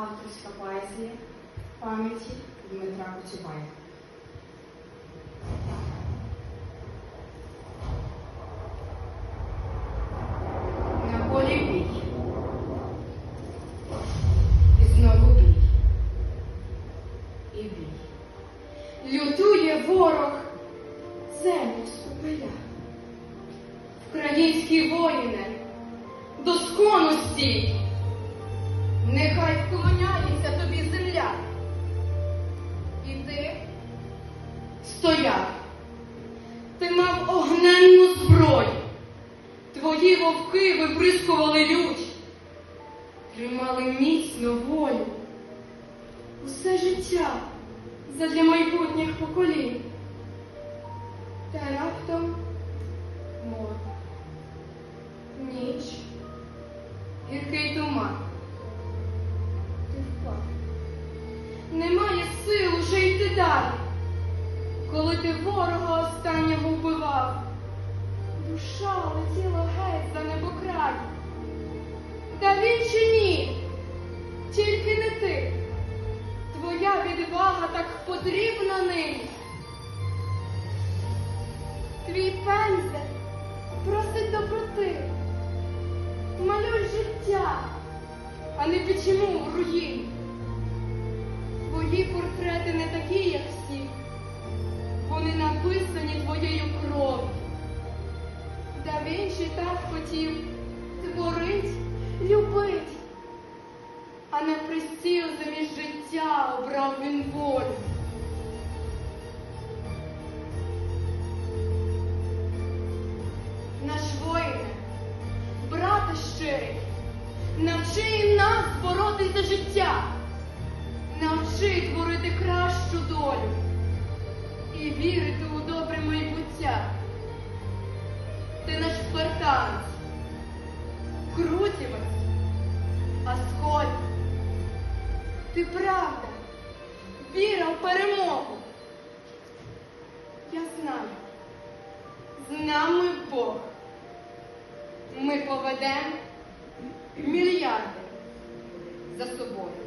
Авторська поезія пам'яті Дмитра Коцюбая. На полі бій. І знову бій. І бій. Лютує ворог землю скупеля. Українські воїни, доскону стояв. Ти мав огненну зброю. Твої вовки вибризкували люч, тримали міцно волю. Усе життя задля майбутніх поколінь. Та раптом море, ніч, гіркий туман. Ти впав. Немає сил уже йти далі, коли ти ворога останнього вбивав. Душа летіла геть за небокрай. Та він чи ні? Тільки не ти. Твоя відвага так потрібна нині. Твій пензель просить доброти. Малюй життя, а не печему в руїні. Твої портрети не такі, як всі. Вони написані твоєю кров'ю. Да Вінчі так хотів творить, любить, а на приціл замість життя обрав він волю. Наш воїне, брате щирий, навчи і нас боротись за життя, навчи творити кращу долю і вірити у добре майбуття. Ти наш спартанець, крутівець, аскольд. Ти правда, віра в перемогу. Я знаю, з нами Бог. Ми поведемо мільярди за собою.